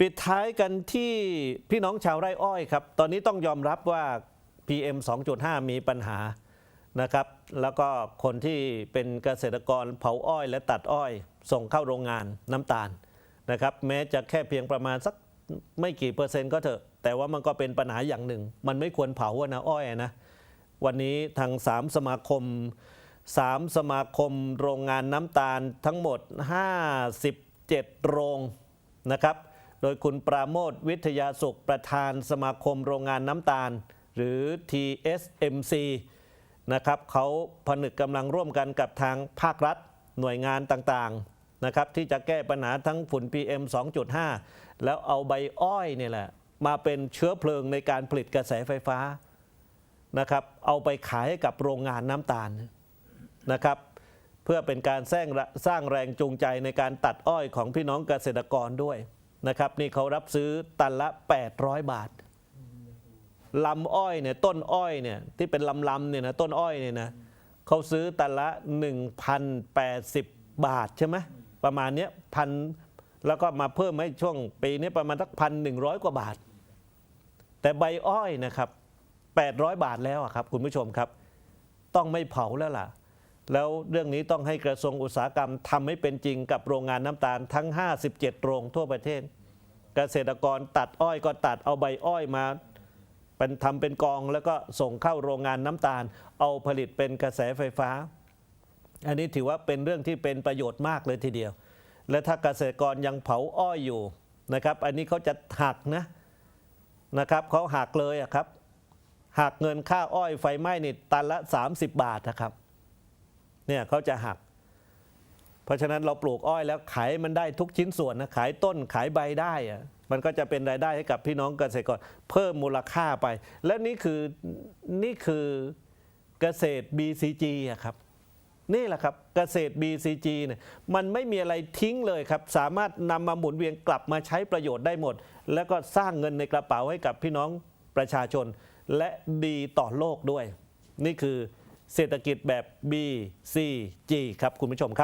ปิดท้ายกันที่พี่น้องชาวไร่อ้อยครับ ตอนนี้ต้องยอมรับว่า PM 2.5 มีปัญหานะครับ แล้วก็คนที่เป็นเกษตรกรเผาอ้อยและตัดอ้อย ส่งเข้าโรงงานน้ำตาลนะครับ แม้จะแค่เพียงประมาณสักไม่กี่เปอร์เซ็นต์ก็เถอะ แต่ว่ามันก็เป็นปัญหาอย่างหนึ่ง มันไม่ควรเผาอะนะอ้อยอนะ วันนี้ทางสามสมาคมสามสมาคมโรงงานน้ำตาลทั้งหมด 57 โรงนะครับ โดยคุณปราโมทวิทยาสุขประธานสมาคมโรงงานน้ำตาล หรือ TSMC นะครับเขาผนึกกำลังร่วมกันกับทางภาครัฐหน่วยงานต่างๆนะครับที่จะแก้ปัญหาทั้งฝุ่น PM 2.5 แล้วเอาใบอ้อยเนี่ยแหละมาเป็นเชื้อเพลิงในการผลิตกระแสไฟฟ้านะครับเอาไปขายให้กับโรงงานน้ำตาลนะครับเพื่อเป็นการสร้างสร้างแรงจูงใจในการตัดอ้อยของพี่น้องเกษตรกรด้วย นะครับนี่เขารับซื้อตันละ 800 บาทลำอ้อยเนี่ยต้นอ้อยเนี่ยที่เป็นลำลำเนี่ยนะต้นอ้อยเนี่ยนะเขาซื้อตันละ 1,080 บาทใช่ไหมประมาณเนี้ยพันแล้วก็มาเพิ่มให้ช่วงปีนี้ประมาณสักพันหนึ่งร้อยกว่าบาท แต่ใบอ้อยนะครับ 800 บาทแล้วครับคุณผู้ชมครับ ต้องไม่เผาแล้วล่ะ แล้วเรื่องนี้ต้องให้กระทรวงอุตสาหกรรมทำให้เป็นจริงกับโรงงานน้ำตาลทั้ง 57 โรงทั่วประเทศ เกษตรกรตัดอ้อยก็ตัดเอาใบอ้อยมาเป็นทำเป็นกองแล้วก็ส่งเข้าโรงงานน้ำตาล เอาผลิตเป็นกระแสไฟฟ้า อันนี้ถือว่าเป็นเรื่องที่เป็นประโยชน์มากเลยทีเดียว และถ้าเกษตรกรยังเผาอ้อยอยู่นะครับ อันนี้เขาจะหักนะนะครับเขาหักเลยครับหักเงินค่าอ้อยไฟไหม้นี่ตันละ 30 บาทนะครับ เนี่ยเขาจะหัก เพราะฉะนั้นเราปลูกอ้อยแล้วขายมันได้ทุกชิ้นส่วนนะขายต้นขายใบได้อะมันก็จะเป็นรายได้ให้กับพี่น้องเกษตรกรเพิ่มมูลค่าไป และนี่คือนี่คือเกษตร BCG อะครับนี่แหละครับเกษตร BCG เนี่ยมันไม่มีอะไรทิ้งเลยครับ สามารถนำมาหมุนเวียนกลับมาใช้ประโยชน์ได้หมด แล้วก็สร้างเงินในกระเป๋าให้กับพี่น้องประชาชน และดีต่อโลกด้วย นี่คือ เศรษฐกิจแบบ BCG ครับคุณผู้ชมครับ